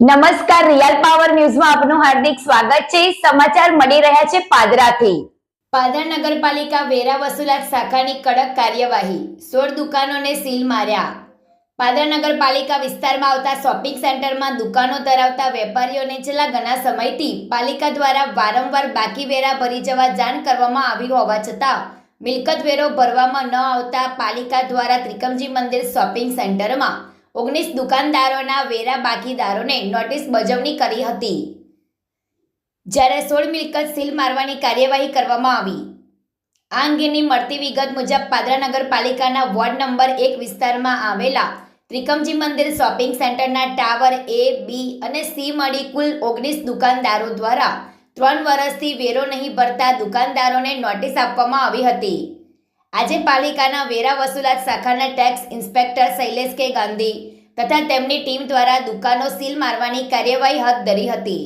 નમસ્કાર real power ન્યૂઝમાં આપનું હાર્દિક સ્વાગત છે. સમાચાર મળી રહ્યા છે પાદરાથી. પાદર નગરપાલિકા વેરા વસૂલાત શાખાની કડક કાર્યવાહી. સોળ દુકાનોને સીલ માર્યા. પાદર નગરપાલિકા વિસ્તારમાં આવતા શોપિંગ સેન્ટરમાં દુકાનો ધરાવતા વેપારીઓને છેલ્લા ઘણા સમયથી પાલિકા દ્વારા વારંવાર બાકી વેરા ભરી જવા જાણ કરવામાં આવી હોવા છતાં, મિલકત વેરો ભરવામાં ન આવતા પાલિકા દ્વારા ત્રિકમજી મંદિર શોપિંગ સેન્ટરમાં ઓગણીસ દુકાનદારોના વેરા બાકીદારોને નોટિસ બજવણી કરી હતી. જ્યારે સોળ મિલકત સીલ મારવાની કાર્યવાહી કરવામાં આવી. આ અંગેની મળતી વિગત મુજબ પાદરા નગરપાલિકાના વોર્ડ નંબર એક વિસ્તારમાં આવેલા ત્રિકમજી મંદિર શોપિંગ સેન્ટરના ટાવર એ, બી અને સી મળી કુલ ઓગણીસ દુકાનદારો દ્વારા ત્રણ વર્ષથી વેરો નહીં ભરતા દુકાનદારોને નોટિસ આપવામાં આવી હતી. આજે પાલિકાના વેરા વસૂલાત શાખાના ટેક્સ ઇન્સ્પેક્ટર શૈલેષ કે ગાંધી તથા તેમની ટીમ દ્વારા દુકાનો સીલ મારવાની કાર્યવાહી હાથ ધરી હતી,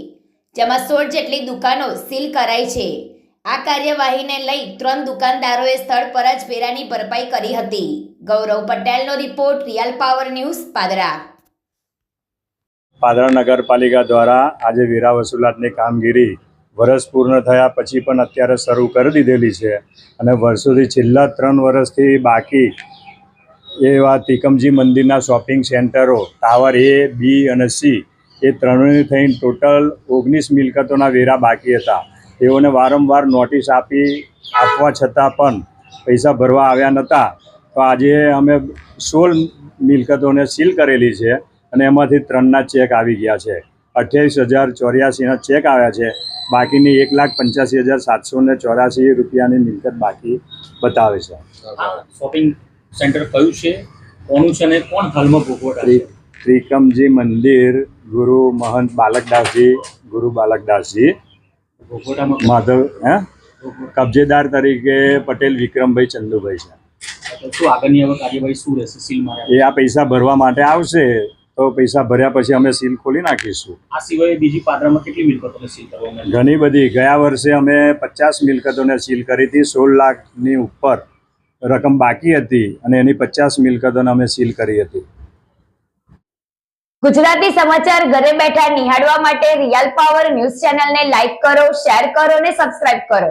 જેમાં સોળ જેટલી દુકાનો સીલ કરાઈ છે. આ કાર્યવાહીને લઈ ત્રણ દુકાનદારોએ સ્થળ પર જ વેરાની ભરપાઈ કરી હતી. ગૌરવ પટેલનો report, real power news, Padra. Padra નગરપાલિકા દ્વારા આજે વેરા વસૂલાતની કામગીરી વર્ષ પૂર્ણ થયા પછી પણ અત્યારે શરૂ કરી દીધેલી છે. અને વર્ષોથી છેલ્લા ત્રણ વર્ષથી બાકી એવા તિકમજી મંદિરના શોપિંગ સેન્ટરો, ટાવર એ, બી અને સી, એ ત્રણેય થઈને ટોટલ ઓગણીસ મિલકતોના વેરા બાકી હતા. તેઓને વારંવાર નોટિસ આપી, આપવા છતાં પણ પૈસા ભરવા આવ્યા નહોતા. તો આજે અમે સોળ મિલકતોને સીલ કરેલી છે અને એમાંથી ત્રણના ચેક આવી ગયા છે. અઠ્યાવીસ હજાર ચોર્યાસીના ચેક આવ્યા છે. બાકીની એક લાખ પંચ્યાસી હજાર સાતસો ને ચોરાસી રૂપિયાની મિલકત બાકી બતાવે છે. શોપિંગ સેન્ટર કયું છે? કોનું છે અને કોણ હાલમાં ભોગવટા ત્રિકમજી મંદિર ગુરુ મહંત બાલકદાસજી ગુરુ બાલકદાસજી. માધવ હે? કબજેદાર તરીકે પટેલ વિક્રમભાઈ ચંદુભાઈ છે. એ આ પૈસા ભરવા માટે આવશે. તો પૈસા ભર્યા પછી અમે સીલ ખોલી નાખીશું. આ સિવાય બીજી પાદરામાં કેટલી મિલકતોને સીલ કરવામાં ઘણી બધી. ગયા વર્ષે અમે પચાસ મિલકતોને સીલ કરી હતી સોળ લાખની ઉપર રકમ બાકી હતી અને એની પચાસ મિલકતોને અમે સીલ કરી હતી. ગુજરાતી સમાચાર ઘરે બેઠા નિહાળવા માટે રિયલ પાવર ન્યૂઝ ચેનલને લાઈક કરો શેર કરો અને સબસ્ક્રાઇબ કરો.